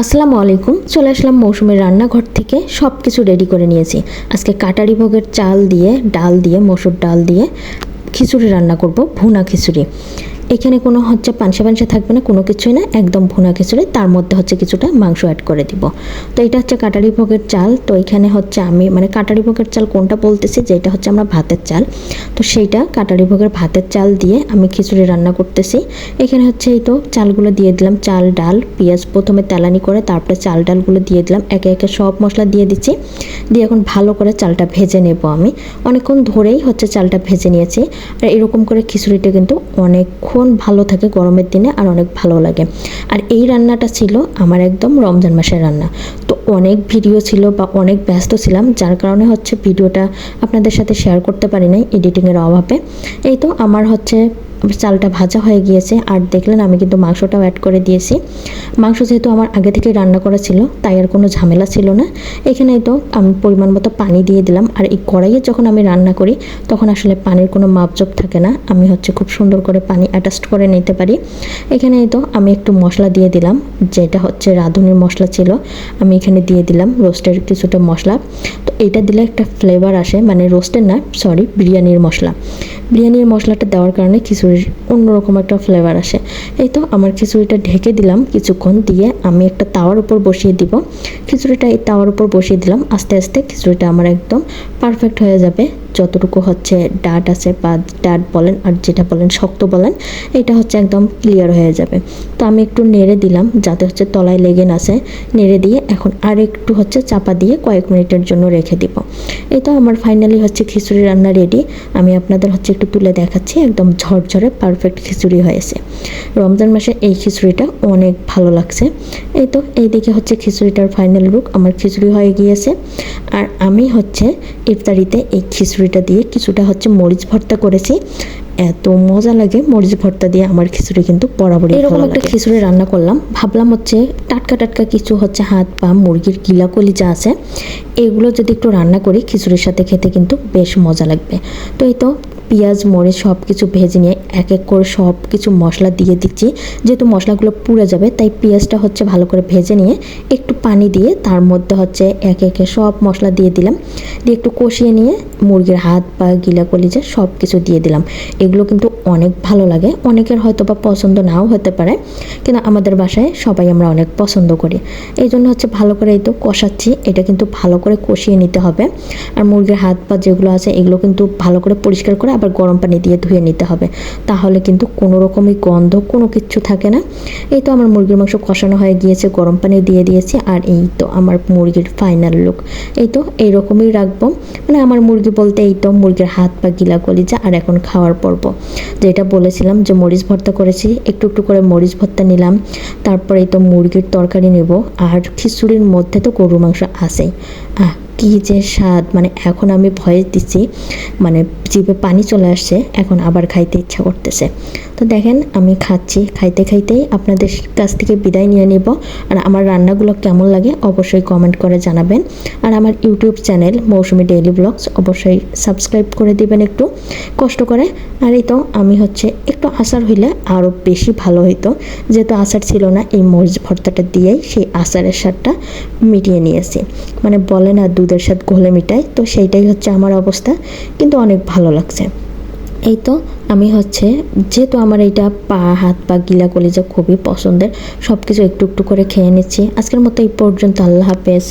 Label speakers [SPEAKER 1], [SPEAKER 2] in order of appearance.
[SPEAKER 1] আসসালামু আলাইকুম, চলে আসলাম মৌসুমের রান্নাঘর থেকে। সব কিছু রেডি করে নিয়েছি। আজকে কাটারি ভোগের চাল দিয়ে, ডাল দিয়ে, মসুর ডাল দিয়ে খিচুড়ি রান্না করব, ভুনা খিচুড়ি। এখানে কোনো হচ্ছে পানসা পানসা থাকবে না, কোনো কিছুই না, একদম ভুনা খিচুড়ি, তার মধ্যে হচ্ছে কিছুটা মাংস অ্যাড করে দিব। তো এটা হচ্ছে কাটারি ভোগের চাল, তো এখানে হচ্ছে আমি মানে কাটারি ভোগের চাল কোনটা বলতেছি, যেটা হচ্ছে আমরা ভাতের চাল। তো সেইটা কাটারি ভোগের ভাতের চাল দিয়ে আমি খিচুড়ি রান্না করতেছি। এখানে হচ্ছে এই তো চালগুলো দিয়ে দিলাম, চাল, ডাল, পেঁয়াজ প্রথমে তেলানি করে তারপরে চাল ডালগুলো দিয়ে দিলাম, একে একে সব মশলা দিয়ে দিচ্ছি। দিয়ে এখন ভালো করে চালটা ভেজে নেব আমি। অনেকক্ষণ ধরেই হচ্ছে চালটা ভেজে নিয়েছি। আর এরকম করে খিচুড়িটা কিন্তু অনেকক্ষণ ভালো থাকে গরমের দিনে আর অনেক ভালো লাগে। আর এই রান্নাটা ছিল আমার একদম রমজান মাসের রান্না। অনেক ভিডিও ছিল বা অনেক ব্যস্ত ছিলাম, যার কারণে হচ্ছে ভিডিওটা আপনাদের সাথে শেয়ার করতে পারি নাই এডিটিংয়ের অভাবে। এই তো আমার হচ্ছে চালটা ভাজা হয়ে গিয়েছে, আর দেখলেন আমি কিন্তু মাংসটাও অ্যাড করে দিয়েছি। মাংস যেহেতু আমার আগে থেকে রান্না করা ছিল, তাই আর কোনো ঝামেলা ছিল না। এখানে তো আমি পরিমাণ মতো পানি দিয়ে দিলাম, আর এই কড়াইয়ে যখন আমি রান্না করি, তখন আসলে পানির কোনো মাপজোপ থাকে না। আমি হচ্ছে খুব সুন্দর করে পানি অ্যাটাস্ট করে নিতে পারি। এখানে তো আমি একটু মশলা দিয়ে দিলাম, যেটা হচ্ছে রাঁধুনির মশলা ছিল। আমি এখানে দিয়ে দিলাম রোস্টের কিছুটা মশলা। তো এটা দিলে একটা ফ্লেভার আসে মানে রোস্টের না সরি বিরিয়ানির মশলা। বিরিয়ানির মশলাটা দেওয়ার কারণে খিচুড়ির অন্যরকম একটা ফ্লেভার আসে। এই তো আমার খিচুড়িটা ঢেকে দিলাম কিছুক্ষণ দিয়ে আমি একটা তাওয়ার উপর বসিয়ে দিব। খিচুড়িটা এই তাওয়ার উপর বসিয়ে দিলাম, আস্তে আস্তে খিচুড়িটা আমার একদম পারফেক্ট হয়ে যাবে। যতটুকু হচ্ছে ডাট আছে বা ডাট বলেন আর যেটা বলেন, শক্ত বলেন, এটা হচ্ছে একদম ক্লিয়ার হয়ে যাবে। তো আমি একটু নেড়ে দিলাম যাতে হচ্ছে তলায় লেগে না আসে নেড়ে দিয়ে এখন আর একটু হচ্ছে চাপা দিয়ে কয়েক মিনিটের জন্য রেখে দিব। এই তো আমার ফাইনালি হচ্ছে খিচুড়ি রান্না রেডি আমি আপনাদের হচ্ছে একটু তুলে দেখাচ্ছি, একদম ঝরঝরে পারফেক্ট খিচুড়ি হয়েছে। রমজান মাসে এই খিচুড়িটা অনেক ভালো লাগছে। এই তো এই দিকে হচ্ছে খিচুড়িটার ফাইনাল লুক আমার খিচুড়ি হয়ে গিয়েছে। আর আমি হচ্ছে ইফতারিতে এই খিচুড়িটা দিয়ে কিছুটা হচ্ছে মরিচ ভর্তা করেছি। এত মজা লাগে মরিচ ভর্তা দিয়ে আমার খিচুড়ি কিন্তু বরাবর এরকম একটা খিচুড়ি রান্না করলাম। ভাবলাম হচ্ছে টাটকা টাটকা কিছু হচ্ছে হাত পা মুরগির কিলাকলি যা আছে এগুলো যদি একটু রান্না করি খিচুড়ির সাথে খেতে কিন্তু বেশ মজা লাগবে। তো এই তো পেঁয়াজ, মরিচ সব কিছু ভেজে নিয়ে এক এক করে সব কিছু মশলা দিয়ে দিচ্ছি। যেহেতু মশলাগুলো পুড়ে যাবে, তাই পেঁয়াজটা হচ্ছে ভালো করে ভেজে নিয়ে একটু পানি দিয়ে তার মধ্যে হচ্ছে একে একে সব মশলা দিয়ে দিলাম। দিয়ে একটু কষিয়ে নিয়ে মুরগির হাত পা গিলা কলিজা সব কিছু দিয়ে দিলাম। এগুলো কিন্তু অনেক ভালো লাগে। অনেকের হয়তো বা পছন্দ নাও হতে পারে, কিন্তু আমাদের বাসায় সবাই আমরা অনেক পছন্দ করি। এই জন্য হচ্ছে ভালো করে এই তো কষাচ্ছি। এটা কিন্তু ভালো করে কষিয়ে নিতে হবে। আর মুরগির হাত পা যেগুলো আছে, এগুলো কিন্তু ভালো করে পরিষ্কার করে আবার গরম পানি দিয়ে ধুয়ে নিতে হবে। তাহলে কিন্তু কোনো রকমই গন্ধ, কোনো কিচ্ছু থাকে না। এই তো আমার মুরগির মাংস কষানো হয়ে গিয়েছে, গরম পানি দিয়ে দিয়েছি, আর এই তো আমার মুরগির ফাইনাল লুক এই তো এইরকমই রাখব। মানে আমার মুরগি বলতে এই তো মুরগির হাত পা, গিলা কলিজা, আর এখন খাওয়ার পর্ব। যেটা বলেছিলাম যে মরিচ ভর্তা করেছি, একটু একটু করে মরিচ ভর্তা নিলাম। তারপরে এই তো মুরগির তরকারি নেব, আর খিচুড়ির মধ্যে তো গরু মাংস আসেই আহ কী যে স্বাদ মানে এখন আমি ভয় দিচ্ছি মানে জিভে পানি চলে আসছে, এখন আবার খাইতে ইচ্ছা করতেছে। তো দেখেন, আমি খাচ্ছি, খাইতে খাইতেই আপনাদের কাছ থেকে বিদায় নিয়ে নিব। আর আমার রান্নাগুলো কেমন লাগে অবশ্যই কমেন্ট করে জানাবেন। আর আমার YouTube channel Mousumi daily blogs অবশ্যই সাবস্ক্রাইব করে দিবেন একটু, কষ্ট করে। আর এই তো, আমি হচ্ছে একটু আচার হইলে আরও বেশি ভালো হইতো। যেহেতু আচার ছিল না, এই মরিচ ভর্তাটা দিয়েই সেই আচারের স্বাদটা মিটিয়ে নিয়েছি। মানে বলে না দুধের স্বাদ ঘোলে মিটাই তো সেইটাই হচ্ছে আমার অবস্থা, কিন্তু অনেক ভালো লাগছে। এই তো আমি হচ্ছে, যেহেতু আমার এইটা পা, হাত, পা, গিলা, কলিজা খুবই পছন্দের সব কিছু একটু একটু করে খেয়ে নিচ্ছি। আজকের মতো এই পর্যন্ত, আল্লাহ হাফেজ।